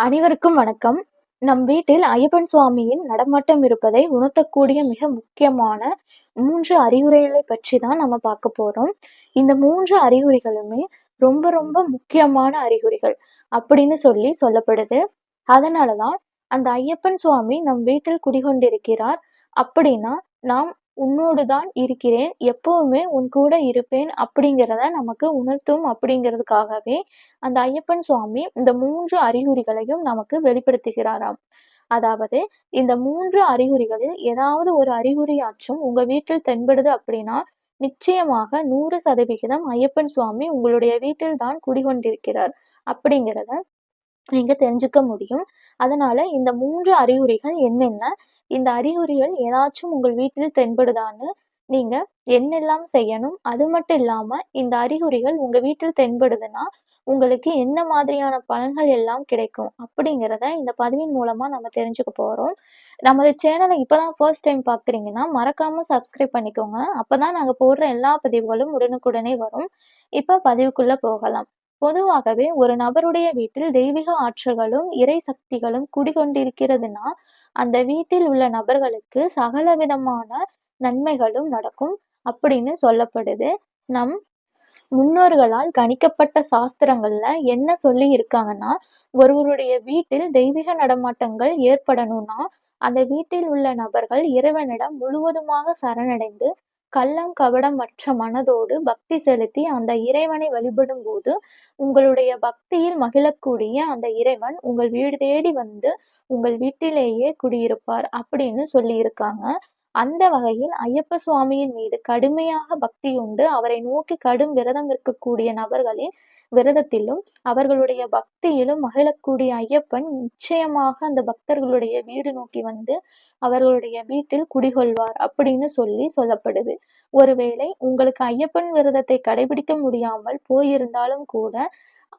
அனைவருக்கும் வணக்கம். நம் வீட்டில் ஐயப்பன் சுவாமியின் நடமாட்டம் இருப்பதை உணர்த்தக்கூடிய மிக முக்கியமான மூன்று அறிகுறிகளை பற்றி தான் நம்ம பார்க்க போறோம். இந்த மூன்று அறிகுறிகளுமே ரொம்ப ரொம்ப முக்கியமான அறிகுறிகள் அப்படின்னு சொல்லி சொல்லப்படுது. அதனாலதான் அந்த ஐயப்பன் சுவாமி நம் வீட்டில் குடிகொண்டிருக்கிறார் அப்படின்னா நாம் உன்னோடு தான் இருக்கிறேன் எப்பவுமே உன் கூட இருப்பேன் அப்படிங்கிறத நமக்கு உணர்த்தும் அப்படிங்கிறதுக்காகவே அந்த ஐயப்பன் சுவாமி இந்த மூன்று அறிகுறிகளையும் நமக்கு வெளிப்படுத்துகிறாராம். அதாவது இந்த மூன்று அறிகுறிகளில் ஏதாவது ஒரு அறிகுறியாச்சும் உங்க வீட்டில் தென்படுது அப்படின்னா நிச்சயமாக நூறு சதவிகிதம் ஐயப்பன் சுவாமி உங்களுடைய வீட்டில் தான் குடிகொண்டிருக்கிறார் அப்படிங்கிறத நீங்க தெரிஞ்சுக்க முடியும். அதனால இந்த மூன்று அறிகுறிகள் என்னென்ன இந்த அறிகுறிகள் ஏதாச்சும் உங்கள் வீட்டில் தென்படுதான்னு நீங்க என்னெல்லாம் செய்யணும்? அது மட்டும் இல்லாம இந்த அறிகுறிகள் உங்க வீட்டில் தென்படுதுன்னா உங்களுக்கு என்ன மாதிரியான பலன்கள் எல்லாம் கிடைக்கும்? அப்படிங்கிறத இந்த பதிவின் மூலமா நம்ம தெரிஞ்சுக்க போறோம். நமது சேனலை இப்பதான் ஃபர்ஸ்ட் டைம் பாக்குறீங்கன்னா மறக்காம சப்ஸ்கிரைப் பண்ணிக்கோங்க. அப்பதான் நாங்க போடுற எல்லா பதிவுகளும் உடனுக்குடனே வரும். இப்ப பதிவுக்குள்ள போகலாம். பொதுவாகவே ஒரு நபருடைய வீட்டில் தெய்வீக ஆற்றல்களும் இறை சக்திகளும் குடிகொண்டிருக்கிறதுனா அந்த வீட்டில் உள்ள நபர்களுக்கு சகல விதமான நன்மைகளும் நடக்கும் அப்படின்னு சொல்லப்படுது. நம் முன்னோர்களால் கணிக்கப்பட்ட சாஸ்திரங்கள்ல என்ன சொல்லி இருக்காங்கன்னா ஒருவருடைய வீட்டில் தெய்வீக நடமாட்டங்கள் ஏற்படணும்னா அந்த வீட்டில் உள்ள நபர்கள் இறைவனிடம் முழுவதுமாக சரணடைந்து கள்ளம் கபடமற்ற மனதோடு பக்தி செலுத்தி அந்த இறைவனை வழிபடும் போது உங்களுடைய பக்தியில் மகிழக்கூடிய அந்த இறைவன் உங்கள் வீடு தேடி வந்து உங்கள் வீட்டிலேயே குடியிருப்பார் அப்படின்னு சொல்லியிருக்காங்க. அந்த வகையில் ஐயப்ப சுவாமியின் மீது கடுமையாக பக்தி உண்டு. அவரை நோக்கி கடும் விரதம் இருக்கக்கூடிய நபர்களின் விரதத்திலும் அவர்களுடைய பக்தியிலும் மகிழக்கூடிய ஐயப்பன் நிச்சயமாக அந்த பக்தர்களுடைய வீடு நோக்கி வந்து அவர்களுடைய வீட்டில் குடிகொள்வார் அப்படின்னு சொல்லி சொல்லப்படுது. ஒருவேளை உங்களுக்கு ஐயப்பன் விரதத்தை கடைபிடிக்க முடியாமல் போயிருந்தாலும் கூட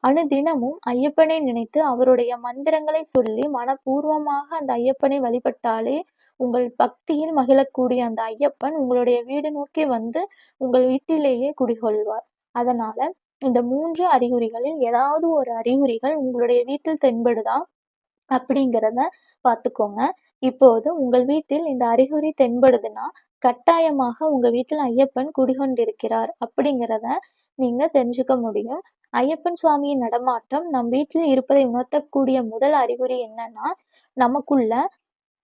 அணுதினமும் ஐயப்பனை நினைத்து அவருடைய மந்திரங்களை சொல்லி மனப்பூர்வமாக அந்த ஐயப்பனை வழிபட்டாலே உங்கள் பக்தியில் மகிழக்கூடிய அந்த ஐயப்பன் உங்களுடைய வீடு நோக்கி வந்து உங்கள் வீட்டிலேயே குடிகொள்வார். அதனால இந்த மூன்று அறிகுறிகளில் ஏதாவது ஒரு அறிகுறிகள் உங்களுடைய வீட்டில் தென்படுதா அப்படிங்கிறத பார்த்துக்கோங்க. இப்போது உங்கள் வீட்டில் இந்த அறிகுறி தென்படுதுன்னா கட்டாயமாக உங்க வீட்டில் ஐயப்பன் குடிகொண்டிருக்கிறார் அப்படிங்கிறத நீங்க தெரிஞ்சுக்க முடியும். ஐயப்பன் சுவாமியின் நடமாட்டம் நம் வீட்டில் இருப்பதை உணர்த்தக்கூடிய முதல் அறிகுறி என்னன்னா நமக்குள்ள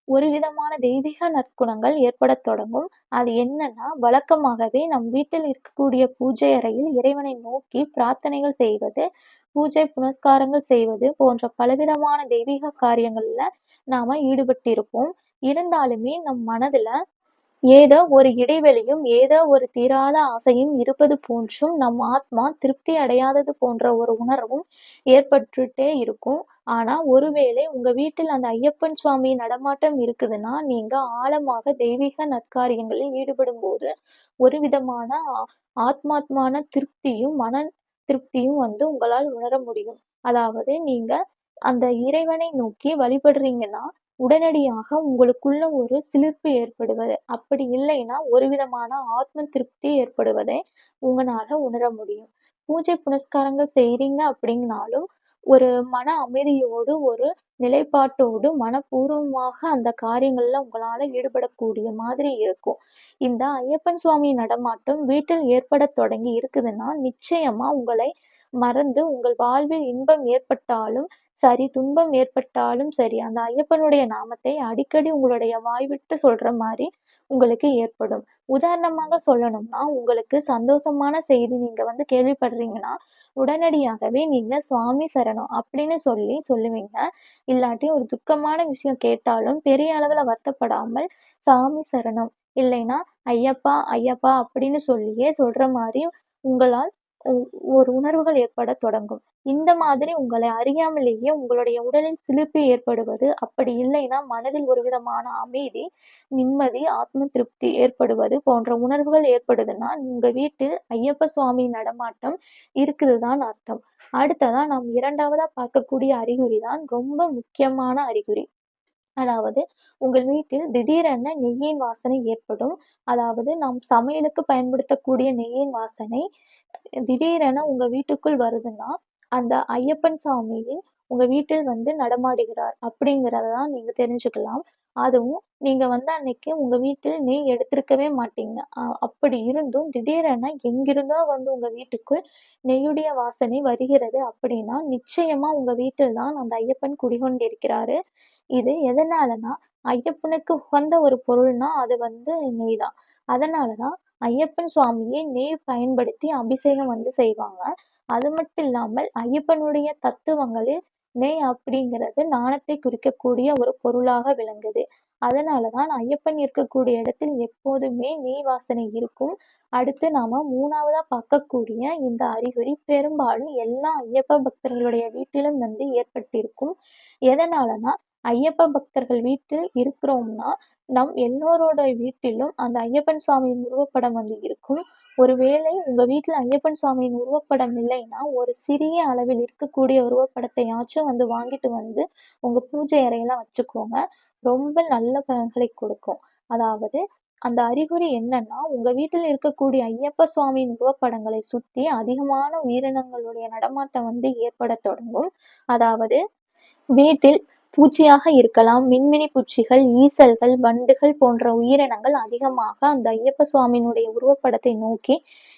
ஒரு விதமான தெய்வீக நற்குணங்கள் ஏற்படத் தொடங்கும். அது என்னன்னா வழக்கமாகவே நம் வீட்டில் இருக்கக்கூடிய பூஜை அறையில் இறைவனை நோக்கி பிரார்த்தனைகள் செய்வது பூஜை புனஸ்காரங்கள் செய்வது போன்ற பலவிதமான தெய்வீக காரியங்கள்ல நாம ஈடுபட்டிருப்போம். இருந்தாலுமே நம் மனதுல ஏதோ ஒரு இடைவெளியும் ஏதோ ஒரு தீராத ஆசையும் இருப்பது போன்றும் நம் ஆத்மா திருப்தி அடையாதது போன்ற ஒரு உணர்வும் ஏற்பட்டுட்டே இருக்கும். ஆனா ஒருவேளை உங்க வீட்டில் அந்த ஐயப்பன் சுவாமி நடமாட்டம் இருக்குதுன்னா நீங்க ஆழமாக தெய்வீக நற்காரியங்களில் ஈடுபடும் போது ஒரு விதமான ஆத்மாத்மான திருப்தியும் மன திருப்தியும் வந்து உங்களால் உணர முடியும். அதாவது நீங்க அந்த இறைவனை நோக்கி வழிபடுறீங்கன்னா உடனடியாக உங்களுக்குள்ள ஒரு சிலிர்ப்பு ஏற்படுவது. அப்படி இல்லைன்னா ஒரு விதமான ஆத்ம திருப்தி ஏற்படுவதை உங்களால உணர முடியும். பூஜை புனஸ்காரங்கள் செய்றீங்க அப்படின்னாலும் ஒரு மன அமைதியோடு ஒரு நிலைப்பாட்டோடு மனப்பூர்வமாக அந்த காரியங்கள்ல உங்களால ஈடுபடக்கூடிய மாதிரி இருக்கும். இந்த ஐயப்பன் சுவாமி நடமாட்டம் வீட்டில் ஏற்பட தொடங்கி இருக்குதுன்னா நிச்சயமா உங்களை மறந்து உங்கள் வாழ்வில் இன்பம் ஏற்பட்டாலும் சரி துன்பம் ஏற்பட்டாலும் சரி அந்த ஐயப்பனுடைய நாமத்தை அடிக்கடி உங்களுடைய வாய் விட்டு சொல்ற மாதிரி உங்களுக்கு ஏற்படும். உதாரணமாக சொல்லணும்னா உங்களுக்கு சந்தோஷமான செய்தி நீங்க வந்து கேள்விப்படுறீங்கன்னா உடனடியாகவே நீங்க சுவாமி சரணம் அப்படின்னு சொல்லி சொல்லுவீங்க. இல்லாட்டி ஒரு துக்கமான விஷயம் கேட்டாலும் பெரிய அளவுல வருத்தப்படாமல் சாமி சரணம் இல்லைன்னா ஐயப்பா ஐயப்பா அப்படின்னு சொல்லியே சொல்ற மாதிரி உங்களால் ஒரு உணர்வுகள் ஏற்பட தொடங்கும். இந்த மாதிரி உங்களை அறியாமலேயே உங்களுடைய உடலில் சிலிர்ப்பு ஏற்படுவது அப்படி இல்லைன்னா மனதில் ஒரு விதமான அமைதி நிம்மதி ஆத்ம திருப்தி ஏற்படுவது போன்ற உணர்வுகள் ஏற்படுதுன்னா உங்க வீட்டில் ஐயப்ப சுவாமி நடமாட்டம் இருக்குதுதான் அர்த்தம். அடுத்ததா நாம் இரண்டாவதா பார்க்கக்கூடிய அறிகுறி தான் ரொம்ப முக்கியமான அறிகுறி. அதாவது உங்கள் வீட்டில் திடீரென நெய்யின் வாசனை ஏற்படும் அதாவது நாம் சமையலுக்கு பயன்படுத்தக்கூடிய நெய்யின் வாசனை திடீரென உங்க வீட்டுக்குள் வருதுன்னா அந்த ஐயப்பன் சாமியின் உங்க வீட்டில் வந்து நடமாடுகிறார் அப்படிங்கிறதான் நீங்க தெரிஞ்சுக்கலாம். அதுவும் நீங்க வந்து அன்னைக்கு உங்க வீட்டில் நெய் எடுத்திருக்கவே மாட்டீங்க. அப்படி இருந்தும் திடீரென எங்கிருந்தோ வந்து உங்க வீட்டுக்குள் நெய்யுடைய வாசனை வருகிறது அப்படின்னா, நிச்சயமா உங்க வீட்டில் தான் அந்த ஐயப்பன் குடிகொண்டிருக்கிறாரு. இது எதனாலனா, ஐயப்பனுக்கு உகந்த ஒரு பொருள்னா அது வந்து நெய் தான். அதனால தான் ஐயப்பன் சுவாமியை நெய் பயன்படுத்தி அபிஷேகம் வந்து செய்வாங்க. அது மட்டும் இல்லாமல் ஐயப்பனுடைய தத்துவங்களில் நெய் அப்படிங்கிறது நாணத்தை குறிக்கக்கூடிய ஒரு பொருளாக விளங்குது. அதனால தான் ஐயப்பன் இருக்கக்கூடிய இடத்தில் எப்போதுமே நெய் வாசனை இருக்கும். அடுத்து நாம மூணாவதா பார்க்கக்கூடிய இந்த அறிகுறி பெரும்பாலும் எல்லா ஐயப்ப பக்தர்களுடைய வீட்டிலும் வந்து ஏற்பட்டிருக்கும். எதனாலனா, ஐயப்ப பக்தர்கள் வீட்டில் இருக்கிறோம்னா, நம் எல்லோரோட வீட்டிலும் அந்த ஐயப்பன் சுவாமியின் உருவப்படம் வந்து இருக்கும். ஒருவேளை உங்க வீட்டில் ஐயப்பன் சுவாமியின் உருவப்படம் இல்லைன்னா, ஒரு சிறிய அளவில் இருக்கக்கூடிய உருவப்படத்தையாச்சும் வந்து வாங்கிட்டு வந்து உங்க பூஜை அறையில வச்சுக்கோங்க. ரொம்ப நல்ல பலன்களை கொடுக்கும். அதாவது அந்த அறிகுறி என்னன்னா, உங்க வீட்டில் இருக்கக்கூடிய ஐயப்ப சுவாமியின் உருவப்படங்களை சுத்தி அதிகமான உயிரினங்களுடைய நடமாட்டம் வந்து ஏற்படத் தொடங்கும். அதாவது வீட்டில் பூச்சியாக இருக்கலாம், மின்மினி பூச்சிகள், ஈசல்கள், வண்டுகள் போன்ற உயிரினங்கள் அதிகமாக அந்த ஐயப்ப சுவாமியினுடைய உருவப்படத்தை நோக்கி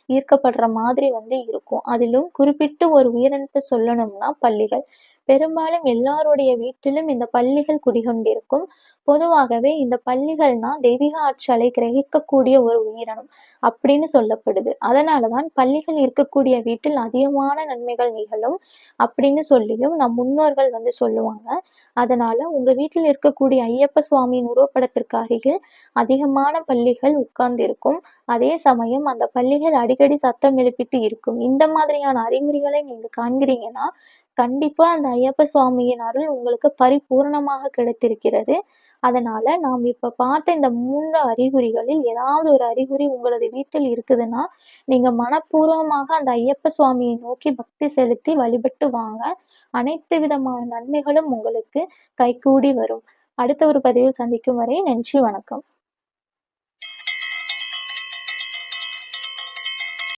ஈர்க்கப்படுற மாதிரி வந்து இருக்கும். அதிலும் குறிப்பிட்டு ஒரு உயிரினத்தை சொல்லணும்னா பள்ளிகள் பெரும்பாலும் எல்லாருடைய வீட்டிலும் இந்த பள்ளிகள் குடிகொண்டிருக்கும். பொதுவாகவே இந்த பள்ளிகள்னா தெய்வீக ஆற்றலை கிரகிக்கக்கூடிய ஒரு உயிரினம் அப்படின்னு சொல்லப்படுது. அதனாலதான் பள்ளிகள் இருக்கக்கூடிய வீட்டில் அதிகமான நன்மைகள் நிகழும் அப்படின்னு சொல்லியும் நம் முன்னோர்கள் வந்து சொல்லுவாங்க. அதனால உங்க வீட்டில் இருக்கக்கூடிய ஐயப்ப சுவாமியின் உருவப்படத்திற்கு அருகில் அதிகமான பள்ளிகள் உட்கார்ந்திருக்கும். அதே சமயம் அந்த பள்ளிகள் அடிக்கடி சத்தம் எழுப்பிட்டு இருக்கும். இந்த மாதிரியான அறிகுறிகளை நீங்க காண்கிறீங்கன்னா, கண்டிப்பா அந்த ஐயப்ப சுவாமியின் அருள் உங்களுக்கு பரிபூரணமாக கிடைத்திருக்கிறது. அதனால நாம் இப்ப பார்த்த இந்த மூன்று அறிகுறிகளில் ஏதாவது ஒரு அறிகுறி உங்களது வீட்டில் இருக்குதுன்னா, நீங்க மனப்பூர்வமாக அந்த ஐயப்ப சுவாமியை நோக்கி பக்தி செலுத்தி வழிபட்டு வாங்க. அனைத்து விதமான நன்மைகளும் உங்களுக்கு கைகூடி வரும். அடுத்த ஒரு பதிவில் சந்திக்கும் வரை நன்றி, வணக்கம்.